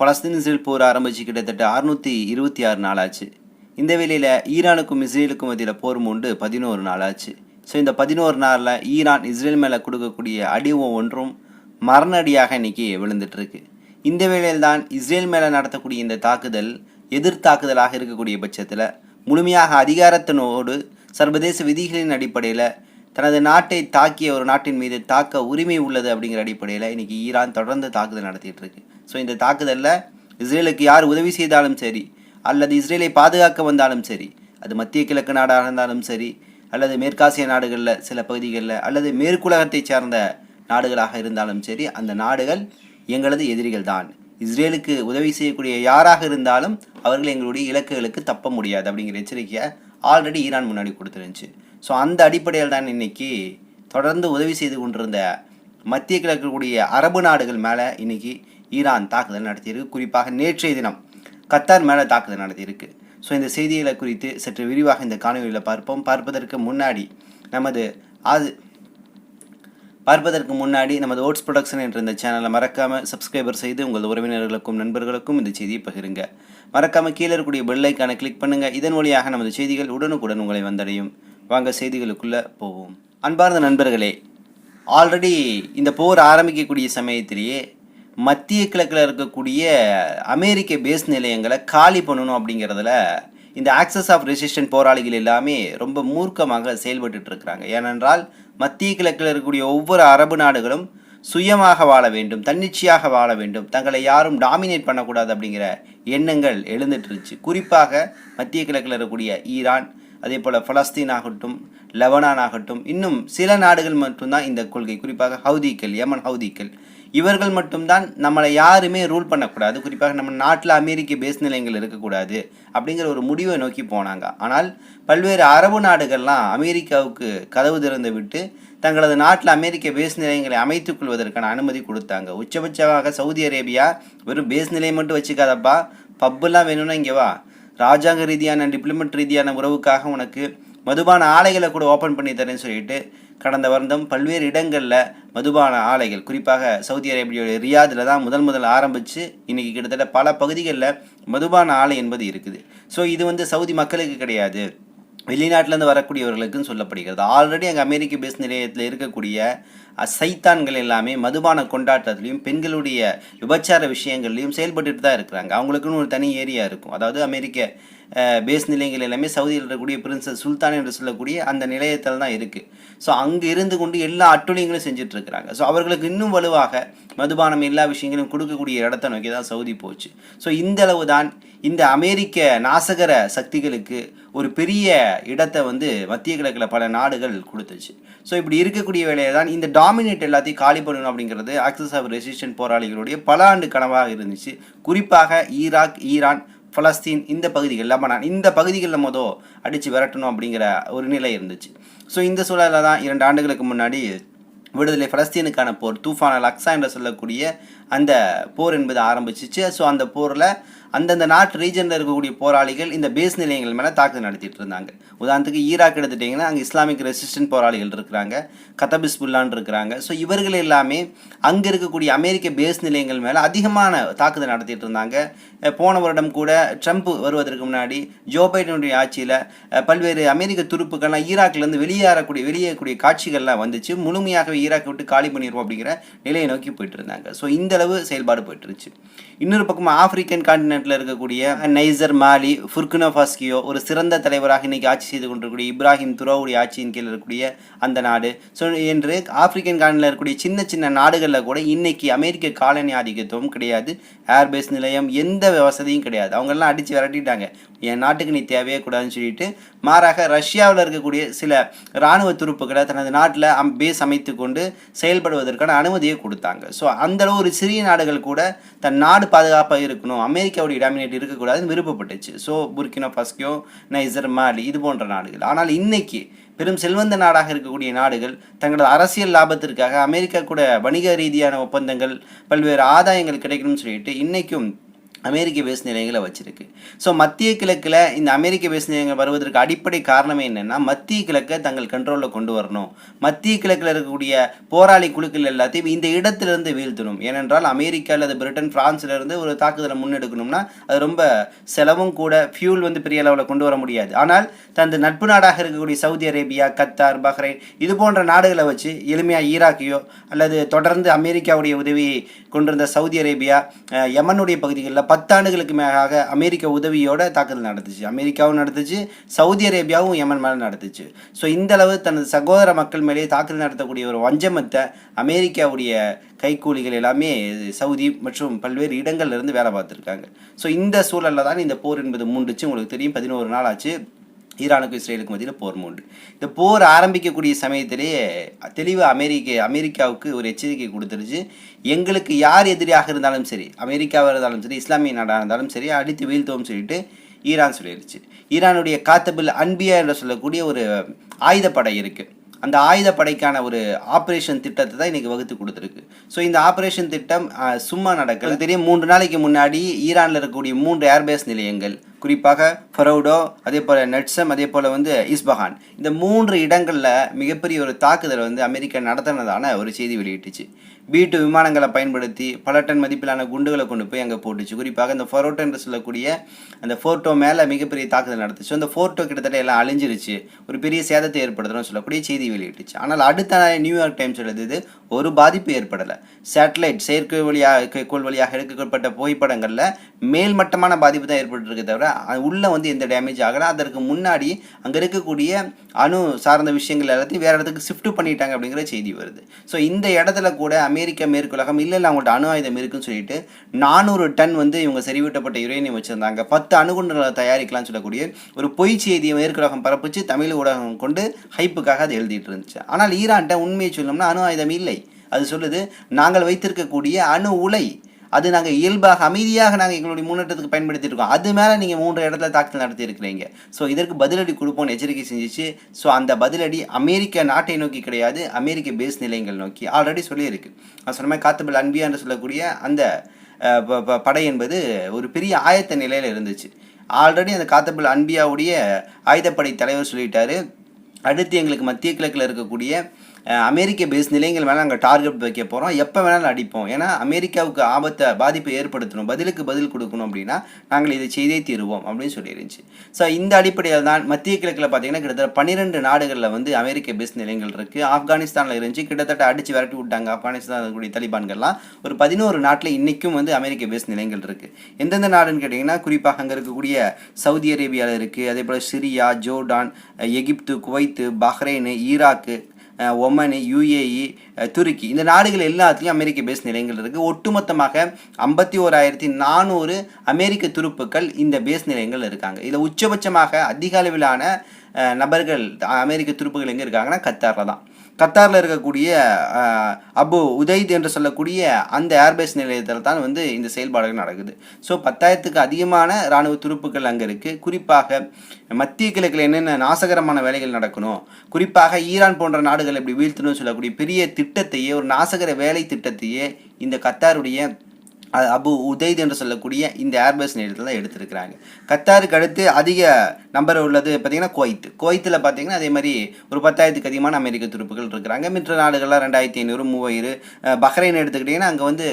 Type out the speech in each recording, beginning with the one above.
Palestine Israel போர் ஆரம்பித்து கிட்டத்தட்ட அறுநூற்றி இருபத்தி ஆறு நாளாச்சு. இந்த வேளையில் ஈரானுக்கும் இஸ்ரேலுக்கும் மத்தியில் போர் மூண்டு பதினோரு நாளாச்சு. ஸோ இந்த பதினோரு நாளில் ஈரான் இஸ்ரேல் மேலே கொடுக்கக்கூடிய அடிவம் ஒன்றும் மரணடியாக இன்றைக்கி இன்னைக்கு விழுந்துட்டுருக்கு. இந்த வேளையில் தான் இஸ்ரேல் மேலே நடத்தக்கூடிய இந்த தாக்குதல் எதிர்த்தாக்குதலாக இருக்கக்கூடிய பட்சத்தில் முழுமையாக அதிகாரத்தினோடு சர்வதேச விதிகளின் அடிப்படையில் தனது நாட்டை தாக்கிய ஒரு நாட்டின் மீது தாக்க உரிமை உள்ளது அப்படிங்கிற அடிப்படையில் இன்றைக்கி ஈரான் தொடர்ந்து தாக்குதல் நடத்திட்டு இருக்கு ஸோ இந்த தாக்குதலில் இஸ்ரேலுக்கு யார் உதவி செய்தாலும் சரி அல்லது இஸ்ரேலை பாதுகாக்க வந்தாலும் சரி அது மத்திய கிழக்கு நாடாக இருந்தாலும் சரி அல்லது மேற்காசிய நாடுகளில் சில பகுதிகளில் அல்லது மேற்குலகத்தை சார்ந்த நாடுகளாக இருந்தாலும் சரி அந்த நாடுகள் எங்களது எதிரிகள் தான். இஸ்ரேலுக்கு உதவி செய்யக்கூடிய யாராக இருந்தாலும் அவர்கள் எங்களுடைய இலக்குகளுக்கு தப்ப முடியாது அப்படிங்கிற எச்சரிக்கையை ஆல்ரெடி ஈரான் முன்னாடி கொடுத்துருந்துச்சு. ஸோ அந்த அடிப்படையில் தான் இன்னைக்கு தொடர்ந்து உதவி செய்து கொண்டிருந்த மத்திய கிழக்கு கூடிய அரபு நாடுகள் மேலே இன்னைக்கு ஈரான் தாக்குதல் நடத்தியிருக்கு. குறிப்பாக நேற்றைய தினம் கத்தார் மேலே தாக்குதல் நடத்தியிருக்கு. ஸோ இந்த செய்திகளை குறித்து சற்று விரிவாக இந்த காணொலியில் பார்ப்போம். பார்ப்பதற்கு முன்னாடி நமது அது பார்ப்பதற்கு முன்னாடி நமது ஓட்ஸ் ப்ரொடக்ஷன் என்ற இந்த சேனலை மறக்காமல் சப்ஸ்கிரைபர் செய்து உங்கள் உறவினர்களுக்கும் நண்பர்களுக்கும் இந்த செய்தியை பகிருங்க. மறக்காமல் கீழே இருக்கக்கூடிய பெல்லைக்கான கிளிக் பண்ணுங்கள் இதன் வழியாக நமது செய்திகள் உடனுக்குடன் உங்களை வந்தடையும். வாங்க செய்திகளுக்குள்ளே போவோம். அன்பார்ந்த நண்பர்களே ஆல்ரெடி இந்த போர் ஆரம்பிக்கக்கூடிய சமயத்திலேயே மத்திய கிழக்கில் இருக்கக்கூடிய அமெரிக்க பேஸ் நிலையங்களை காலி பண்ணணும் அப்படிங்கிறதுல இந்த ஆக்சஸ் ஆஃப் ரெசிஸ்டன்ட் போராளிகள் எல்லாமே ரொம்ப மூர்க்கமாக செயல்பட்டு இருக்கிறாங்க ஏனென்றால் மத்திய கிழக்கில் இருக்கக்கூடிய ஒவ்வொரு அரபு நாடுகளும் சுயமாக வாழ வேண்டும் தன்னிச்சையாக வாழ வேண்டும். தங்களை யாரும் டாமினேட் பண்ணக்கூடாது அப்படிங்கிற எண்ணங்கள் எழுந்துட்டுருச்சு. குறிப்பாக மத்திய கிழக்கில் இருக்கக்கூடிய ஈரான் அதே போல் பலஸ்தீன் ஆகட்டும் லெபனான் ஆகட்டும் இன்னும் சில நாடுகள் மட்டும்தான் இந்த கொள்கை. குறிப்பாக ஹவுதிக்கள் யமன் ஹவுதிக்கள் இவர்கள் மட்டும்தான் நம்மளை யாருமே ரூல் பண்ணக்கூடாது. குறிப்பாக நம்ம நாட்டில் அமெரிக்க பேஸ் நிலையங்கள் இருக்கக்கூடாது அப்படிங்கிற ஒரு முடிவை நோக்கி போனாங்க. ஆனால் பல்வேறு அரபு நாடுகள்லாம் அமெரிக்காவுக்கு கதவு திறந்து விட்டு தங்களது நாட்டில் அமெரிக்க பேஸ் நிலையங்களை அமைத்துக் கொள்வதற்கான அனுமதி கொடுத்தாங்க. உச்சபட்சமாக சவுதி அரேபியா வெறும் பேஸ் நிலையம் மட்டும் வச்சுக்காதப்பா பப்புலாம் வேணும்னா இங்கே வா. ராஜாங்க ரீதியான டிப்ளமெண்ட் ரீதியான உறவுக்காக உனக்கு மதுபான ஆலைகளை கூட ஓப்பன் பண்ணி தரேன்னு சொல்லிட்டு கடந்த வருடம் பல்வேறு இடங்களில் மதுபான ஆலைகள் குறிப்பாக சவுதி அரேபியாவுடைய ரியாதில் தான் முதல் முதல் ஆரம்பித்து இன்றைக்கி கிட்டத்தட்ட பல பகுதிகளில் மதுபான ஆலை என்பது இருக்குது. ஸோ இது வந்து சவுதி மக்களுக்கு கிடையாது. வெளிநாட்டிலேருந்து வரக்கூடியவர்களுக்குன்னு சொல்லப்படுகிறது. ஆல்ரெடி அங்கே அமெரிக்க பேஸ் நிலையத்தில் இருக்கக்கூடிய சைத்தான்கள் எல்லாமே மதுபான கொண்டாட்டத்துலேயும் பெண்களுடைய விபச்சார விஷயங்கள்லையும் செயல்பட்டுட்டு தான் இருக்கிறாங்க. அவங்களுக்குன்னு ஒரு தனி ஏரியா இருக்கும். அதாவது அமெரிக்க பேஸ் நிலையங்கள் எல்லாமே சவுதியில் இருக்கக்கூடிய பிரின்சஸ் சுல்தான் என்று சொல்லக்கூடிய அந்த நிலையத்தில் தான் இருக்குது ஸோ அங்கே இருந்து கொண்டு எல்லா அட்டுழியங்களும் செஞ்சிட்ருக்கிறாங்க ஸோ அவர்களுக்கு இன்னும் வலுவாக மதுபானம் எல்லா விஷயங்களும் கொடுக்கக்கூடிய இடத்த நோக்கி தான் சவுதி போச்சு. ஸோ இந்த அளவு தான் இந்த அமெரிக்க நாசகர சக்திகளுக்கு ஒரு பெரிய இடத்தை வந்து மத்திய கிழக்கில் பல நாடுகள் கொடுத்துச்சு. ஸோ இப்படி இருக்கக்கூடிய வேலையை தான் இந்த டாமினேட் எல்லாத்தையும் காலி பண்ணணும் அப்படிங்கிறது ஆக்சஸ் ஆஃப் ரெசிஸ்டன்ட் போராளிகளுடைய பல ஆண்டு கனவாக இருந்துச்சு. குறிப்பாக ஈராக் ஈரான் பலஸ்தீன் இந்த பகுதிகள் லெபனான் இந்த பகுதிகளில் மொதல் அடித்து விரட்டணும் அப்படிங்கிற ஒரு நிலை இருந்துச்சு. ஸோ இந்த சூழலில் தான் இரண்டு ஆண்டுகளுக்கு முன்னாடி விடுதலை பலஸ்தீனுக்கான போர் தூஃபான் அல் அக்ஸா என்று சொல்லக்கூடிய அந்த போர் என்பது ஆரம்பிச்சிச்சு. ஸோ அந்த போரில் அந்தந்த நாட்டு ரீஜனில் இருக்கக்கூடிய போராளிகள் இந்த பேஸ் நிலையங்கள் மேலே தாக்குதல் நடத்திட்டு இருந்தாங்க. உதாரணத்துக்கு ஈராக் எடுத்துட்டிங்கன்னா அங்கே இஸ்லாமிக் ரெசிஸ்டன்ட் போராளிகள் இருக்கிறாங்க கதபிஸ்புல்லான் இருக்கிறாங்க. ஸோ இவர்கள் எல்லாமே அங்கே இருக்கக்கூடிய அமெரிக்க பேஸ் நிலையங்கள் மேலே அதிகமான தாக்குதல் நடத்திட்டு இருந்தாங்க. போன வருடம் கூட ட்ரம்ப் வருவதற்கு முன்னாடி ஜோ பைடனுடைய ஆட்சியில் பல்வேறு அமெரிக்க துருப்புக்கள்லாம் ஈராக்லேருந்து வெளியேறக்கூடிய வெளியேறக்கூடிய காட்சிகள்லாம் வந்துச்சு. முழுமையாகவே ஈராக்கை விட்டு காலி பண்ணிடுவோம் அப்படிங்கிற நிலையை நோக்கி போயிட்டு இருந்தாங்க ஸோ இந்த அளவு செயல்பாடு போயிட்டு இருந்துச்சு இன்னொரு பக்கம் ஆப்பிரிக்கன் கான்டினென்ட்டில் இருக்கக்கூடிய நைசர் மாலி ஃபுர்குனோ ஃபாஸ்கியோ ஒரு சிறந்த தலைவராக இன்னைக்கு ஆட்சி செய்து கொண்டிருக்கக்கூடிய இப்ராஹிம் துரோவுடைய ஆட்சியின் கீழ் இருக்கக்கூடிய அந்த நாடு. ஸோ என்று ஆப்பிரிக்கன் காண்டில் இருக்கக்கூடிய சின்ன சின்ன நாடுகளில் கூட இன்னைக்கு அமெரிக்க காலனி ஆதிக்கத்துவம் கிடையாது. ஏர்பேஸ் நிலையம் எந்த வசதியும் கிடையாது. அவங்கெல்லாம் அடித்து விரட்டிட்டாங்க. என் நாட்டுக்கு நீ தேவையே கூடாதுன்னு சொல்லிட்டு மாறாக ரஷ்யாவில் இருக்கக்கூடிய சில இராணுவ துருப்புகளை தனது நாட்டில் அம் பேஸ் அமைத்து கொண்டு செயல்படுவதற்கான அனுமதியை கொடுத்தாங்க. ஸோ அந்தளவு ஒரு சிறிய நாடுகள் கூட தன் நாடு பாதுகாப்பாக இருக்கணும் அமெரிக்காவுடைய டாமினேட் இருக்கக்கூடாதுன்னு விருப்பப்பட்டுச்சு. So Burkina Faso Niger Mali இது போன்ற நாடுகள். ஆனால் இன்னைக்கு பெரும் செல்வந்த நாடாக இருக்கக்கூடிய நாடுகள் தங்களது அரசியல் லாபத்திற்காக அமெரிக்கா கூட வணிக ரீதியான ஒப்பந்தங்கள் பல்வேறு ஆதாயங்கள் கிடைக்கணும்னு சொல்லிட்டு இன்றைக்கும் அமெரிக்க பேஸ் நிலையங்களை வச்சிருக்கு. ஸோ மத்திய கிழக்கில் இந்த அமெரிக்க பேஸ் நிலையங்கள் வருவதற்கு அடிப்படை காரணமே என்னென்னா மத்திய கிழக்கை தங்கள் கண்ட்ரோலில் கொண்டு வரணும். மத்திய கிழக்கில் இருக்கக்கூடிய போராளி குழுக்கள் எல்லாத்தையும் இந்த இடத்திலிருந்து வீழ்த்தணும். ஏனென்றால் அமெரிக்கா அல்லது பிரிட்டன் பிரான்ஸ்ல இருந்து ஒரு தாக்குதலை முன்னெடுக்கணும்னா அது ரொம்ப செலவும் கூட ஃபியூல் வந்து பெரிய அளவில் கொண்டு வர முடியாது. ஆனால் தனது நட்பு நாடாக இருக்கக்கூடிய சவுதி அரேபியா கத்தார் பஹ்ரைன் இது போன்ற நாடுகளை வச்சு எளிமையாக ஈராக்கையோ அல்லது தொடர்ந்து அமெரிக்காவுடைய உதவியை கொண்டிருந்த சவுதி அரேபியா யமனுடைய பகுதிகளில் பத்தாண்டுகளுக்கு மேலாக அமெரிக்க உதவியோட தாக்குதல் நடந்துச்சு அமெரிக்காவும் நடந்துச்சு சவுதி அரேபியாவும் யமன் மேலே நடந்துச்சு ஸோ இந்த அளவு தனது சகோதர மக்கள் மேலேயே தாக்குதல் நடத்தக்கூடிய ஒரு வஞ்சமத்தை அமெரிக்காவுடைய கைக்கூலிகள் எல்லாமே சவுதி மற்றும் பல்வேறு இடங்கள்லேருந்து வேலை பார்த்துருக்காங்க. ஸோ இந்த சூழலில் தான் இந்த போர் என்பது மூண்டுச்சு. உங்களுக்கு தெரியும் பதினோரு நாள் ஆச்சு. ஈரானுக்கும் இஸ்ரேலுக்கும் மத்தியில் போர் மூண்டு இந்த போர் ஆரம்பிக்கக்கூடிய சமயத்திலேயே தெளிவாக அமெரிக்க அமெரிக்காவுக்கு ஒரு எச்சரிக்கை கொடுத்துருச்சு. எங்களுக்கு யார் எதிரியாக இருந்தாலும் சரி அமெரிக்காவாக இருந்தாலும் சரி இஸ்லாமிய நாடாக இருந்தாலும் சரி அடித்து வீழ்த்தோம் சொல்லிட்டு ஈரான் சொல்லிடுச்சு ஈரானுடைய காத்தபில் அன்பியா என்று சொல்லக்கூடிய ஒரு ஆயுதப்படை இருக்குது அந்த ஆயுதப்படைக்கான ஒரு ஆப்ரேஷன் திட்டத்தை தான் இன்னைக்கு வகுத்து கொடுத்துருக்கு. ஸோ இந்த ஆப்ரேஷன் திட்டம் சும்மா நடக்கல. தெரியும் மூன்று நாளைக்கு முன்னாடி ஈரானில் இருக்கக்கூடிய மூன்று ஏர்பேஸ் நிலையங்கள் குறிப்பாக ஃபரௌடோ அதே போல் நட்சம் அதே போல் வந்து இஸ்பஹான். இந்த மூன்று இடங்களில் மிகப்பெரிய ஒரு தாக்குதலை வந்து அமெரிக்கா நடத்தினதான ஒரு செய்தி வெளியிட்டுச்சு. வீட்டு விமானங்களை பயன்படுத்தி பல டன் மதிப்பிலான குண்டுகளை கொண்டு போய் அங்கே போட்டுச்சு. குறிப்பாக இந்த ஃபோர்டோ என்று சொல்லக்கூடிய அந்த ஃபோர்ட்டோ மேலே மிகப்பெரிய தாக்குதல் நடத்துச்சு அந்த ஃபோர்ட்டோ கிட்டத்தட்ட எல்லாம் அழிஞ்சிருச்சு. ஒரு பெரிய சேதத்தை ஏற்படுத்தணும்னு சொல்லக்கூடிய செய்தி வெளியிட்டுச்சு. ஆனால் அடுத்த நியூயார்க் டைம்ஸ் எழுதுது ஒரு பாதிப்பு ஏற்படலை. சேட்டலைட் செயற்கை வழியாக கோள் வழியாக எடுக்கப்பட்ட புகைப்படங்களில் மேல்மட்டமான பாதிப்பு தான் ஏற்பட்டுருக்கு தவிர அது உள்ளே வந்து எந்த டேமேஜ் ஆகலை. அதற்கு முன்னாடி அங்கே இருக்கக்கூடிய அணு சார்ந்த விஷயங்கள் எல்லாத்தையும் வேறு இடத்துக்கு ஷிஃப்ட் பண்ணிட்டாங்க அப்படிங்கிற செய்தி வருது. ஸோ இந்த இடத்துல கூட அமெரிக்க மேற்குலகம் இல்லை இல்லை அவங்கள்ட்ட அணு ஆயுதம் இருக்குன்னு சொல்லிட்டு நானூறு டன் வந்து இவங்க செறிவூட்டப்பட்ட யுரேனியம் வச்சுருந்தாங்க. பத்து அணுகுண்டுகளை தயாரிக்கலாம்னு சொல்லக்கூடிய ஒரு பொய் செய்தியை மேற்குலகம் பரப்பிச்சு தமிழ் ஊடகம் கொண்டு ஹைப்புக்காக அது எழுதிட்டு இருந்துச்சு. ஆனால் ஈரான்ட்ட உண்மையை சொல்லணும்னா அணு ஆயுதம் இல்லை. அது சொல்லுது நாங்கள் வைத்திருக்கக்கூடிய அணு உலை அது நாங்கள் இயல்பாக அமைதியாக நாங்கள் எங்களுடைய முன்னேற்றத்துக்கு பயன்படுத்திட்டு இருக்கோம். அது மேலே நீங்கள் மூன்று இடத்துல தாக்குதல் நடத்தி இருக்கிறீங்க ஸோ இதற்கு பதிலடி கொடுப்போம்னு எச்சரிக்கை செஞ்சுச்சு. ஸோ அந்த பதிலடி அமெரிக்க நாட்டை நோக்கி கிடையாது அமெரிக்க பேஸ் நிலையங்கள் நோக்கி ஆல்ரெடி சொல்லியிருக்கு. நான் சொன்ன மாதிரி காத்தபல் அன்பியா என்று சொல்லக்கூடிய அந்த ப- ப- படை என்பது ஒரு பெரிய ஆயத்த நிலையில் இருந்துச்சு. ஆல்ரெடி அந்த காத்தபல் அன்பியாவுடைய ஆயுதப்படை தலைவர் சொல்லிட்டாரு. அடுத்து எங்களுக்கு மத்திய கிழக்கில் இருக்கக்கூடிய அமெரிக்க பேஸ் நிலையங்கள் மேலே நாங்கள் டார்கெட் வைக்க போகிறோம் எப்போ வேணாலும் அடிப்போம். ஏன்னா அமெரிக்காவுக்கு ஆபத்தை பாதிப்பை ஏற்படுத்தணும். பதிலுக்கு பதில் கொடுக்கணும் அப்படின்னா நாங்கள் இதை செய்தே தீருவோம் அப்படின்னு சொல்லியிருந்துச்சு ஸோ இந்த அடிப்படையில் தான் மத்திய கிழக்கில் பார்த்தீங்கன்னா கிட்டத்தட்ட பன்னிரெண்டு நாடுகளில் வந்து அமெரிக்க பேஸ் நிலையங்கள் இருக்குது ஆப்கானிஸ்தானில் இருந்துச்சு. கிட்டத்தட்ட அடித்து விரட்டி விட்டாங்க. ஆப்கானிஸ்தான் இருக்கக்கூடிய தலிபான்கள்லாம். ஒரு பதினோரு நாட்டில் இன்றைக்கும் வந்து அமெரிக்க பேஸ் நிலையங்கள் இருக்குது எந்தெந்த நாடுன்னு கேட்டிங்கன்னா குறிப்பாக அங்கே இருக்கக்கூடிய சவுதி அரேபியாவில் இருக்குது அதே போல் Syria Jordan Egypt Kuwait Bahrain Iraq Oman UAE துருக்கி இந்த நாடுகள் எல்லாத்துலேயும் அமெரிக்க பேஸ் நிலையங்கள் இருக்குது ஒட்டுமொத்தமாக ஐம்பத்தி ஓராயிரத்தி நானூறு அமெரிக்க துருப்புக்கள் இந்த பேஸ் நிலையங்கள் இருக்காங்க. இதில் உச்சபட்சமாக அதிக அளவிலான நபர்கள் அமெரிக்க துருப்புகள் எங்கே இருக்காங்கன்னா கத்தாரில் தான். கத்தாரில் இருக்கக்கூடிய அபு உதைத் என்று சொல்லக்கூடிய அந்த ஏர்பேஸ் நிலையத்தில் தான் வந்து இந்த செயல்பாடுகள் நடக்குது. ஸோ பத்தாயிரத்துக்கு அதிகமான இராணுவ துருப்புக்கள் அங்கே இருக்குது குறிப்பாக மத்திய கிழக்கில் என்னென்ன நாசகரமான வேலைகள் நடக்கணும்? குறிப்பாக ஈரான் போன்ற நாடுகள் எப்படி வீழ்த்தணும்னு சொல்லக்கூடிய பெரிய திட்டத்தையே ஒரு நாசகர வேலை திட்டத்தையே இந்த கத்தாருடைய அபு உதைத் என்று சொல்லக்கூடிய இந்த ஏர்பஸ் நிலையத்தில் தான் எடுத்திருக்கிறாங்க. கத்தாருக்கு அடுத்து அதிக நம்பர் உள்ளது பார்த்தீங்கன்னா குவைத். குவைத்தில் பார்த்தீங்கன்னா அதே மாதிரி ஒரு பத்தாயிரத்துக்கு அதிகமான அமெரிக்க துருப்புகள் இருக்கிறாங்க. மற்ற நாடுகள்லாம் ரெண்டாயிரத்தி ஐநூறு மூவாயிரம் பஹ்ரைன் எடுத்துக்கிட்டிங்கன்னா அங்கே வந்து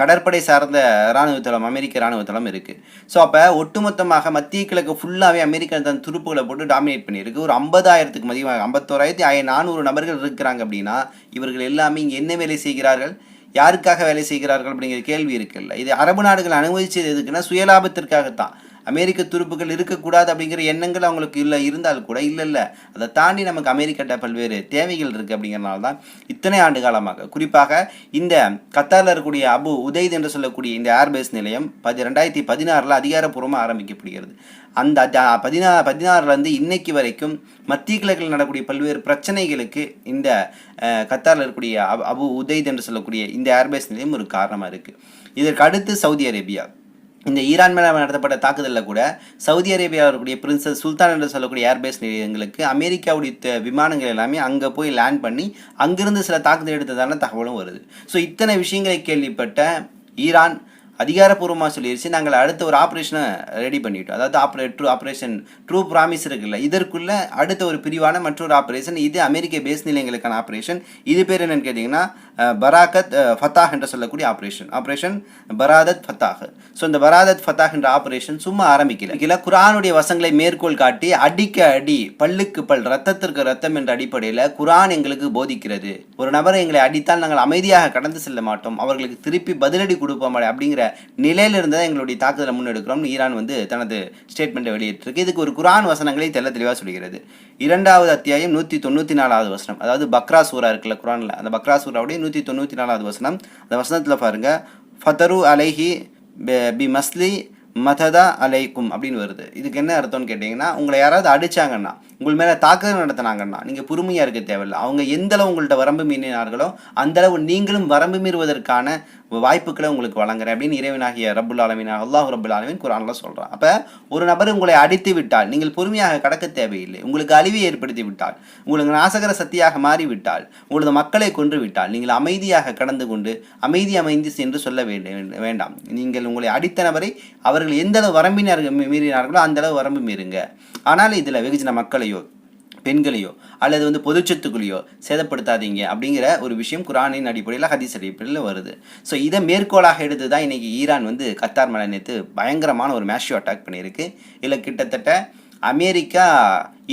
கடற்படை சார்ந்த இராணுவ தளம் அமெரிக்க இராணுவ தளம் இருக்குது ஸோ அப்போ ஒட்டுமொத்தமாக மத்திய கிழக்கு ஃபுல்லாகவே அமெரிக்கா தன் துருப்புகளை போட்டு டாமினேட் பண்ணியிருக்கு. ஒரு ஐம்பதாயிரத்துக்கு அதிகமாக ஐம்பத்தோராயிரத்தி ஐ நானூறு நபர்கள் இருக்கிறாங்க அப்படின்னா இவர்கள் எல்லாமே இங்கே என்ன வேலை செய்கிறார்கள்? யாருக்காக வேலை செய்கிறார்கள் அப்படிங்கிற கேள்வி இருக்குல்ல. இது அரபு நாடுகள் அனுமதிச்சது எதுக்குன்னா சுயலாபத்திற்காகத்தான். அமெரிக்க துருப்புகள் இருக்கக்கூடாது அப்படிங்கிற எண்ணங்கள் அவங்களுக்கு இல்லை இருந்தால் கூட இல்லை இல்லை. அதை தாண்டி நமக்கு அமெரிக்கிட்ட பல்வேறு தேவைகள் இருக்குது அப்படிங்கிறனால தான் இத்தனை ஆண்டு காலமாக. குறிப்பாக இந்த கத்தாரில் இருக்கக்கூடிய அபு உதய் என்று சொல்லக்கூடிய இந்த ஏர்பேஸ் நிலையம் பதி ரெண்டாயிரத்தி பதினாறில் அதிகாரப்பூர்வமாக ஆரம்பிக்கப்படுகிறது. அந்த பதினா பதினாறுலேருந்து இன்னைக்கு வரைக்கும் மத்திய கிழக்கில் நடக்கக்கூடிய பல்வேறு பிரச்சனைகளுக்கு இந்த கத்தாரில் இருக்கக்கூடிய அபு- அபு என்று சொல்லக்கூடிய இந்த ஏர்பேஸ் நிலையம் ஒரு காரணமாக இருக்குது இதற்கு அடுத்து சவுதி அரேபியா. இந்த ஈரான் மேலே நடத்தப்பட்ட தாக்குதலில் கூட சவுதி அரேபியாவில் இருக்கக்கூடிய பிரின்சஸ் சுல்தான் என்று சொல்லக்கூடிய ஏர்பேஸ் நிலையங்களுக்கு அமெரிக்காவுடைய விமானங்கள் எல்லாமே அங்கே போய் லேண்ட் பண்ணி அங்கிருந்து சில தாக்குதல் எடுத்ததான தகவலும் வருது. ஸோ இத்தனை விஷயங்களை கேள்விப்பட்ட ஈரான் அதிகாரப்பூர்வமாக சொல்லிடுச்சு நாங்கள் அடுத்த ஒரு ஆப்ரேஷனை ரெடி பண்ணிட்டோம். அதாவது ஆப்ரே ட்ரூ ஆப்ரேஷன் ட்ரூ ப்ராமிஸ் இருக்குல்ல. இதற்குள்ள அடுத்த ஒரு பிரிவான மற்றொரு ஆப்ரேஷன் இது அமெரிக்க பேஸ் நிலையங்களுக்கான ஆப்ரேஷன் இது பேர் என்னன்னு கேட்டிங்கன்னா பராகத் ஃபத்தாஹ் என்று சொல்லக்கூடிய ஆப்ரேஷன் ஆப்ரேஷன் பராதத் ஃபத்தாஹ். ஸோ இந்த பராதத் ஃபத்தாஹ் என்ற ஆப்ரேஷன் சும்மா ஆரம்பிக்கல. இல்லை குரானுடைய வசங்களை மேற்கோள் காட்டி அடிக்க அடி பல்லுக்கு பல் ரத்தத்திற்கு ரத்தம் என்ற அடிப்படையில் குரான் எங்களுக்கு போதிக்கிறது. ஒரு நபரை எங்களை அடித்தால் நாங்கள் அமைதியாக கடந்து செல்ல மாட்டோம். அவர்களுக்கு திருப்பி பதிலடி கொடுப்போம் அப்படிங்கிற நிலையில் இருந்தால் தான் எங்களுடைய தாக்குதலை முன்னெடுக்கிறோம் ஈரான் வந்து தனது ஸ்டேட்மெண்ட்டை வெளியிட்டிருக்கு. இதுக்கு ஒரு குரான் வசனங்களை தெல்ல தெளிவாக சொல்கிறது. இரண்டாவது அத்தியாயம் நூற்றி தொண்ணூற்றி நாலாவது வசனம். அதாவது பக்ரா சூரா இருக்குல்ல குரானில் அந்த பக்ரா சூராவுடைய நூற்றி தொண்ணூற்றி நாலாவது வசனம். அந்த வசனத்தில் பாருங்கள் ஃபதரு அலைஹி பி- பி மஸ்லி மததா அலைக்கும் அப்படின்னு வருது. இதுக்கு என்ன அர்த்தம்னு கேட்டிங்கன்னா உங்களை யாராவது அடிச்சாங்கன்னா உங்கள் மேலே தாக்குதல் நடத்தினாங்கன்னா நீங்கள் பொறுமையாக இருக்க தேவையில்லை. அவங்க எந்தளவு உங்கள்கிட்ட வரம்பு மீறினார்களோ அந்த அளவு நீங்களும் வரம்பு மீறுவதற்கான வாய்ப்புகளை உங்களுக்கு வழங்குறேன் அப்படின்னு இறைவனாகிய ரபுல் ஆலமீன் அல்லாஹ் ரபுல் ஆலமீன் குரானில் சொல்கிறான் அப்போ ஒரு நபர் உங்களை அடித்து விட்டால் நீங்கள் பொறுமையாக கடக்க தேவையில்லை. உங்களுக்கு அழிவை ஏற்படுத்தி விட்டால் உங்களுக்கு நாசகர சக்தியாக மாறிவிட்டால் உங்களது மக்களை கொன்று விட்டால் நீங்கள் அமைதியாக கடந்து கொண்டு அமைதி அமைந்து சென்று சொல்ல வேண்ட- வேண்டாம். நீங்கள் உங்களை அடித்த நபரை அவர்கள் எந்த அளவு வரம்பினார்கள் மீறினார்களோ அந்த அளவு வரம்பு மீறுங்க. ஆனால் இதில் வெகுஜன மக்களையோ பெண்களையோ அல்லது வந்து பொதுச்சத்துக்குள்ளேயோ சேதப்படுத்தாதீங்க அப்படிங்கிற ஒரு விஷயம் குரானின் அடிப்படையில் ஹதீஸ் அடிப்படையில் வருது. ஸோ இதை மேற்கோளாக எடுத்து தான் இன்னைக்கு ஈரான் வந்து கத்தார் மேலே நேற்று பயங்கரமான ஒரு மேஷியோ அட்டாக் பண்ணியிருக்கு. இதில் கிட்டத்தட்ட அமெரிக்கா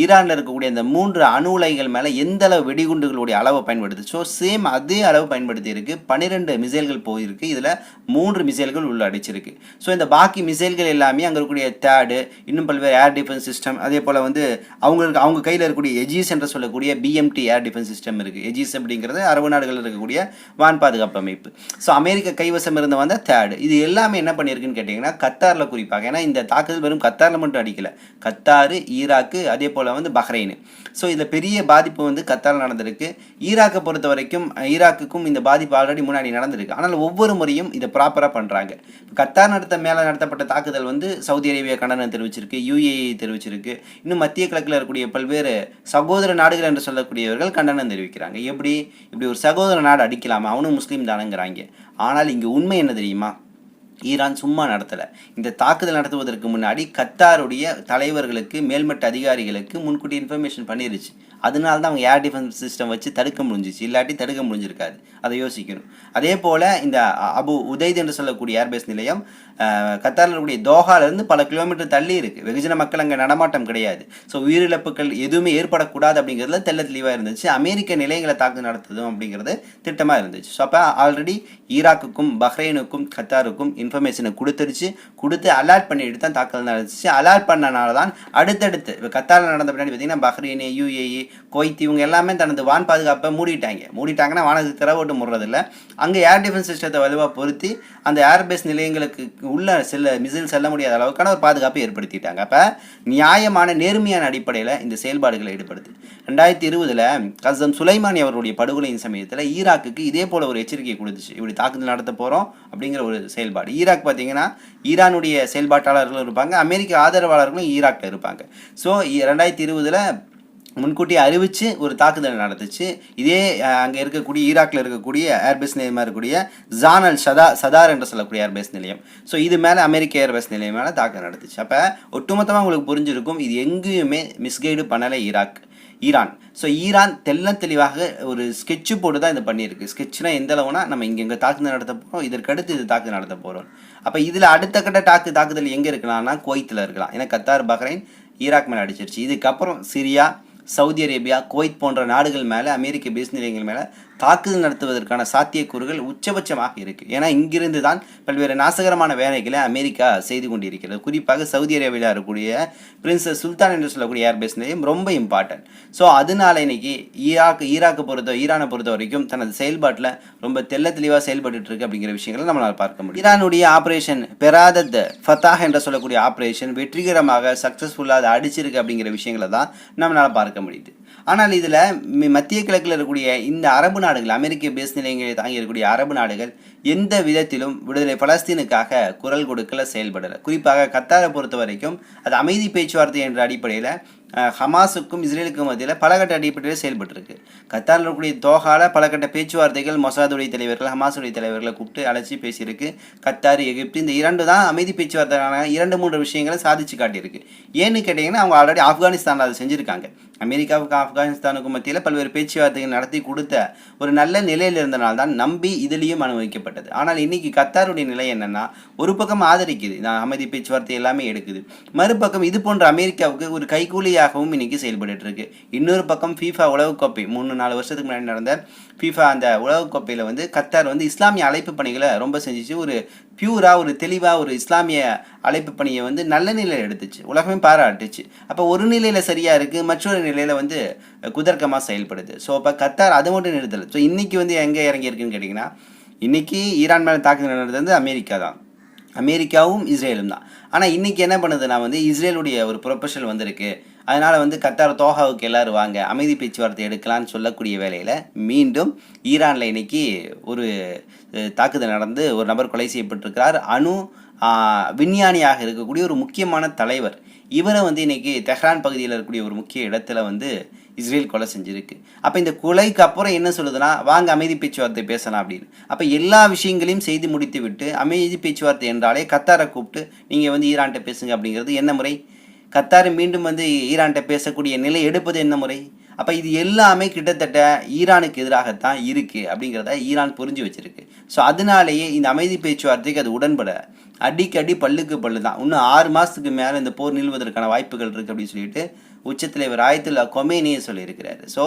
ஈரானில் இருக்கக்கூடிய இந்த மூன்று அணு உலைகள் மேலே எந்த அளவு வெடிகுண்டுகளுடைய அளவை பயன்படுத்துச்சோ சேம் அதே அளவு பயன்படுத்தி இருக்கு பன்னிரெண்டு மிசைல்கள் போயிருக்கு. இதில் மூன்று மிசைல்கள் உள்ள அடிச்சிருக்கு. ஸோ இந்த பாக்கி மிசைல்கள் எல்லாமே அங்கே இருக்கக்கூடிய தேர்டு இன்னும் பல்வேறு ஏர் டிஃபென்ஸ் சிஸ்டம் அதே போல் வந்து அவங்களுக்கு அவங்க கையில் இருக்கக்கூடிய எஜிஸ் என்று சொல்லக்கூடிய பிஎம்டி ஏர் டிஃபென்ஸ் சிஸ்டம் இருக்குது எஜிஸ் அப்படிங்கிறது அரபு நாடுகளில் இருக்கக்கூடிய வான் பாதுகாப்பு அமைப்பு. ஸோ அமெரிக்க கைவசம் இருந்த வந்த தேர்டு இது எல்லாமே என்ன பண்ணியிருக்குன்னு கேட்டிங்கன்னா கத்தாரில் குறிப்பாக. ஏன்னா இந்த தாக்குதல் வெறும் கத்தாரில் மட்டும் அடிக்கல. கத்தாரு ஈராக்கு அதே போல் வந்து பஹ்ரைன். ஸோ இதில் பெரிய பாதிப்பு வந்து கத்தாரில் நடந்திருக்கு. ஈராக்கை பொறுத்த வரைக்கும் ஈராக்குக்கும் இந்த பாதிப்பு ஆல்ரெடி முன்னாடி நடந்திருக்கு. ஆனால் ஒவ்வொரு முறையும் இதை ப்ராப்பராக பண்ணுறாங்க கத்தார் நடத்த மேலே நடத்தப்பட்ட தாக்குதல் வந்து சவுதி அரேபியா கண்டனம் தெரிவிச்சிருக்கு யுஏஇ தெரிவிச்சிருக்கு. இன்னும் மத்திய கிழக்கில் இருக்கக்கூடிய பல்வேறு சகோதர நாடுகள் என்று சொல்லக்கூடியவர்கள் கண்டனம் தெரிவிக்கிறாங்க. எப்படி? இப்படி ஒரு சகோதர நாடு அடிக்கலாமா? அவனும் முஸ்லீம் தானங்கிறாங்க. ஆனால் இங்கே உண்மை என்ன தெரியுமா? ஈரான் சும்மா நடத்தலை. இந்த தாக்குதல் நடத்துவதற்கு முன்னாடி கத்தாருடைய தலைவர்களுக்கு மேல்மட்ட அதிகாரிகளுக்கு முன்கூட்டி இன்ஃபர்மேஷன் பண்ணிருச்சு. அதனால தான் அவங்க ஏர் டிஃபென்ஸ் சிஸ்டம் வச்சு தடுக்க முடிஞ்சிச்சு. இல்லாட்டி தடுக்க முடிஞ்சிருக்காது. அதை யோசிக்கணும். அதே போல் இந்த அ- அபு உதய்த் என்று சொல்லக்கூடிய ஏர்பேஸ் நிலையம் கத்தாரில் இருக்கக்கூடிய தோஹாலேருந்து பல கிலோமீட்டர் தள்ளி இருக்குது வெகுஜன மக்கள் அங்கே நடமாட்டம் கிடையாது. ஸோ உயிரிழப்புகள் எதுவுமே ஏற்படக்கூடாது அப்படிங்கிறதுல தெள்ள தெளிவாக இருந்துச்சு. அமெரிக்க நிலையங்களை தாக்கு நடத்துதும் அப்படிங்கிறது திட்டமாக இருந்துச்சு. ஸோ அப்போ ஆல்ரெடி ஈராக்குக்கும் பஹ்ரைனுக்கும் கத்தாருக்கும் இன்ஃபர்மேஷனை கொடுத்துருச்சு. கொடுத்து அலர்ட் பண்ணிட்டு தான் தாக்கல் நடந்துச்சு. அலர்ட் பண்ணனால தான் அடுத்தடுத்து இப்போ கத்தாரில் நடந்த பின்னாடி பார்த்தீங்கன்னா பஹ்ரைனு யூஏஇ குவைத் இவங்க எல்லாமே தனது வான் பாதுகாப்பை மூடிட்டாங்க. மூடிட்டாங்கன்னா வானத்துக்கு திறவோட்டு முடுறதில்ல. அங்கே ஏர் டிஃபென்ஸ் சிஸ்டத்தை வலுவாக பொருத்தி அந்த ஏர்பேஸ் நிலையங்களுக்கு உள்ள செல்ல மிசில் செல்ல முடியாத அளவுக்கான ஒரு பாதுகாப்பை ஏற்படுத்திட்டாங்க. அப்போ நியாயமான நேர்மையான அடிப்படையில் இந்த செயல்பாடுகளை ஈடுபடுது ரெண்டாயிரத்தி இருபதில் கசம் சுலைமானி அவருடைய படுகொலையின் சமயத்தில் ஈராக்குக்கு இதே போல ஒரு எச்சரிக்கை கொடுத்துச்சு. இப்படி தாக்குதல் நடத்த போகிறோம் அப்படிங்கிற ஒரு செயல்பாடு. ஈராக் பார்த்தீங்கன்னா ஈரானுடைய செயல்பாட்டாளர்களும் இருப்பாங்க அமெரிக்க ஆதரவாளர்களும் ஈராக்கில் இருப்பாங்க. ஸோ ரெண்டாயிரத்தி இருபதில் முன்கூட்டி அறிவித்து ஒரு தாக்குதல் நடத்துச்சு இதே அங்கே இருக்கக்கூடிய ஈராக்கில் இருக்கக்கூடிய ஏர்பேஸ் நிலையமாக இருக்கக்கூடிய ஜானல் சதா சதார் என்று சொல்லக்கூடிய ஏர்பேஸ் நிலையம். ஸோ இது மேலே அமெரிக்க ஏர்பேஸ் நிலையம் மேலே தாக்குதல் நடத்துச்சு அப்போ ஒட்டுமொத்தமாக உங்களுக்கு புரிஞ்சிருக்கும் இது எங்கேயுமே மிஸ்கைடு பண்ணலை ஈராக் ஈரான். ஸோ ஈரான் தெல்ல தெளிவாக ஒரு ஸ்கெட்சு போட்டு தான் இது பண்ணியிருக்கு. ஸ்கெட்ச்னா எந்த அளவுனா நம்ம இங்கே இங்கே தாக்குதல் நடத்த போகிறோம் இதற்கடுத்து இது தாக்குதல் நடத்த போகிறோம் அப்போ இதில் அடுத்த கட்ட தாக்கு தாக்குதல் எங்கே இருக்கலாம்னா குவைத்தில் இருக்கலாம். ஏன்னா கத்தார் பஹ்ரைன் ஈராக் மேலே அடிச்சிருச்சு. இதுக்கப்புறம் சிரியா சவுதி அரேபியா குவைத் போன்ற நாடுகள் மேலே அமெரிக்க பேஸ் நிலையங்கள் மேலே தாக்குதல் நடத்துவதற்கான சாத்தியக்கூறுகள் உச்சபட்சமாக இருக்குது ஏன்னா இங்கிருந்து தான் பல்வேறு நாசகரமான வேலைகளை அமெரிக்கா செய்து கொண்டிருக்கிறது. குறிப்பாக சவுதி அரேபியாவில் இருக்கக்கூடிய பிரின்சஸ் சுல்தான் என்று சொல்லக்கூடிய ஏர்பேஸ் நிலையம் ரொம்ப இம்பார்ட்டன்ட் ஸோ அதனால இன்னைக்கு ஈராக் ஈராக்கை பொறுத்த ஈரானை பொறுத்த வரைக்கும் தனது செயல்பாட்டில் ரொம்ப தெல்ல தெளிவாக செயல்பட்டு இருக்கு அப்படிங்கிற விஷயங்களை நம்மளால் பார்க்க முடியும். ஈரானுடைய ஆப்ரேஷன் பெராதத் ஃபத்தாஹ் என்று சொல்லக்கூடிய ஆப்ரேஷன் வெற்றிகரமாக சக்ஸஸ்ஃபுல்லாக அதை அடிச்சிருக்கு அப்படிங்கிற விஷயங்களை தான் நம்மளால் பார்க்க முடியுது. ஆனால் இதில் மத்திய கிழக்கில் இருக்கக்கூடிய இந்த அரபு நாடுகள் அமெரிக்க பேஸ் நிலையங்களை தாங்கியிருக்கக்கூடிய அரபு நாடுகள் எந்த விதத்திலும் விடுதலை பலஸ்தீனுக்காக குரல் கொடுக்கல செயல்படலை. குறிப்பாக கத்தாரை பொறுத்த வரைக்கும் அது அமைதி பேச்சுவார்த்தை என்ற அடிப்படையில் ஹமாஸுக்கும் இஸ்ரேலுக்கும் மத்தியில் பலகட்ட அடிப்படையில் செயல்பட்டுருக்கு. கத்தாரில் இருக்கக்கூடிய தோஹால பலகட்ட பேச்சுவார்த்தைகள் மொசாதுடைய தலைவர்கள் ஹமாஸுடைய தலைவர்களை கூப்பிட்டு அழைச்சி பேசியிருக்கு. கத்தார் எகிப்து இந்த இரண்டு தான் அமைதி பேச்சுவார்த்தைக்கான இரண்டு மூன்று விஷயங்களை சாதிச்சு காட்டியிருக்கு. ஏன்னு கேட்டிங்கன்னா அவங்க ஆல்ரெடி ஆப்கானிஸ்தானில் அதை செஞ்சுருக்காங்க. அமெரிக்காவுக்கும் ஆப்கானிஸ்தானுக்கும் மத்தியில் பல்வேறு பேச்சுவார்த்தைகள் நடத்தி கொடுத்த ஒரு நல்ல நிலையில் இருந்தனால் தான் நம்பி இதுலேயும் அனுபவிக்கப்பட்டது. ஆனால் இன்னைக்கு கத்தாருடைய நிலை என்னன்னா ஒரு பக்கம் ஆதரிக்குது. நான் அமைதி பேச்சுவார்த்தை எல்லாமே எடுக்குது. மறுபக்கம் இது போன்ற அமெரிக்காவுக்கு ஒரு கைகூலியாகவும் இன்னைக்கு செயல்பட்டு இருக்கு இன்னொரு பக்கம் ஃபீஃபா உலகக்கோப்பை மூணு நாலு வருஷத்துக்கு முன்னாடி நடந்த ஃபீஃபா அந்த உலகக்கோப்பையில் வந்து கத்தார் வந்து இஸ்லாமிய அழைப்பு பணிகளை ரொம்ப செஞ்சிச்சு. ஒரு பியூராக ஒரு தெளிவாக ஒரு இஸ்லாமிய அழைப்பு பணியை வந்து நல்ல நிலையில் எடுத்துச்சு. உலகமே பாராட்டுச்சு. அப்போ ஒரு நிலையில் சரியாக இருக்குது மற்றொரு நிலையில் வந்து குதர்க்கமாக செயல்படுது. ஸோ அப்போ கத்தார் அது மட்டும் நிறுத்தலை. ஸோ இன்றைக்கி வந்து எங்கே இறங்கியிருக்குன்னு கேட்டிங்கன்னா இன்றைக்கி ஈரான் மேலே தாக்குதல் நடந்தது வந்து அமெரிக்கா தான். அமெரிக்காவும் இஸ்ரேலும் தான். ஆனால் இன்றைக்கி என்ன பண்ணுதுன்னா வந்து இஸ்ரேலுடைய ஒரு ப்ரொபஷல் வந்திருக்கு. அதனால் வந்து கத்தார் தோஹாவுக்கு எல்லாரும் வாங்க அமைதி பேச்சுவார்த்தை எடுக்கலாம்னு சொல்லக்கூடிய வேலையில் மீண்டும் ஈரானில் இன்னைக்கு ஒரு தாக்குதல் நடந்து ஒரு நபர் கொலை செய்யப்பட்டிருக்கிறார். அணு விஞ்ஞானியாக இருக்கக்கூடிய ஒரு முக்கியமான தலைவர். இவரை வந்து இன்றைக்கி தெஹ்ரான் பகுதியில் இருக்கக்கூடிய ஒரு முக்கிய இடத்துல வந்து இஸ்ரேல் கொலை செஞ்சுருக்கு. அப்போ இந்த கொலைக்கு அப்புறம் என்ன சொல்லுதுன்னா வாங்க அமைதி பேச்சுவார்த்தை பேசலாம் அப்படின்னு. அப்போ எல்லா விஷயங்களையும் செய்து முடித்து விட்டு அமைதி பேச்சுவார்த்தை என்றாலே கத்தாரை கூப்பிட்டு நீங்கள் வந்து ஈரான்கிட்ட பேசுங்க அப்படிங்கிறது என்ன முறை? கத்தார் மீண்டும் வந்து ஈரான்கிட்ட பேசக்கூடிய நிலை எடுப்பது என்ன முறை? அப்போ இது எல்லாமே கிட்டத்தட்ட ஈரானுக்கு எதிராகத்தான் இருக்குது அப்படிங்கிறத ஈரான் புரிஞ்சு வச்சுருக்கு. ஸோ அதனாலேயே இந்த அமைதி பேச்சுவார்த்தைக்கு அது உடன்பட. அடிக்கடி பல்லுக்கு பல்லு தான். இன்னும் ஆறு மாதத்துக்கு மேலே இந்த போர் நில்வதற்கான வாய்ப்புகள் இருக்குது அப்படின்னு சொல்லிட்டு உச்சத்தலைவர் ஆயத்துல்லா கொமேனியே சொல்லியிருக்கிறாரு. ஸோ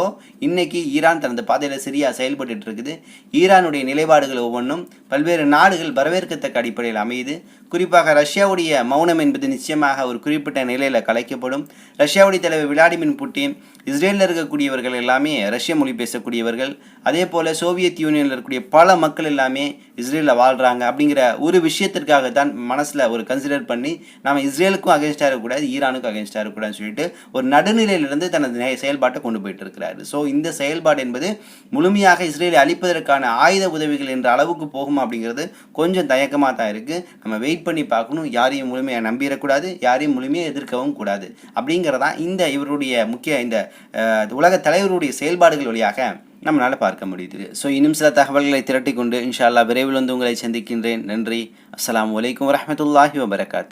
இன்னைக்கு ஈரான் தனது பாதையில் சரியாக செயல்பட்டு இருக்குது. ஈரானுடைய நிலைப்பாடுகள் ஒவ்வொன்றும் பல்வேறு நாடுகள் வரவேற்கத்தக்க அடிப்படையில் அமையுது. குறிப்பாக ரஷ்யாவுடைய மௌனம் என்பது நிச்சயமாக ஒரு குறிப்பிட்ட நிலையில் கலைக்கப்படும். ரஷ்யாவுடைய தலைவர் விளாடிமிர் புட்டின் இஸ்ரேலில் இருக்கக்கூடியவர்கள் எல்லாமே ரஷ்ய மொழி பேசக்கூடியவர்கள். அதே போல் சோவியத் யூனியனில் இருக்கக்கூடிய பல மக்கள் எல்லாமே இஸ்ரேலில் வாழ்கிறாங்க அப்படிங்கிற ஒரு விஷயத்திற்காக தான் மனசில் ஒரு கன்சிடர் பண்ணி நம்ம இஸ்ரேலுக்கும் அகேன்ஸ்டாக இருக்கக்கூடாது ஈரானுக்கும் அகேன்ஸ்டாக இருக்கக்கூடாதுன்னு சொல்லிட்டு ஒரு நடுநிலையிலிருந்து தனது செயல்பாட்டை கொண்டு போயிட்டு இருக்கிறாரு. ஸோ இந்த செயல்பாடு என்பது முழுமையாக இஸ்ரேலை அழிப்பதற்கான ஆயுத உதவிகள் என்ற அளவுக்கு போகும் அப்படிங்கிறது கொஞ்சம் தயக்கமாக தான் இருக்குது நம்ம வெயிட் பண்ணி பார்க்கணும். யாரையும் முழுமையாக நம்பிடக்கூடாது யாரையும் முழுமையாக எதிர்க்கவும் கூடாது அப்படிங்கிறதான் இந்த இவருடைய முக்கிய இந்த உலக தலைவருடைய செயல்பாடுகள் வழியாக நம்மளால் பார்க்க முடியுது. ஸோ இன்னும் சில தகவல்களை திரட்டி கொண்டு இன்ஷா அல்லாஹ் விரைவில் வந்து உங்களை சந்திக்கின்றேன். நன்றி. அஸ்லாம் வலைக்கம் வரமத்துல்லாஹி வபரகாத்து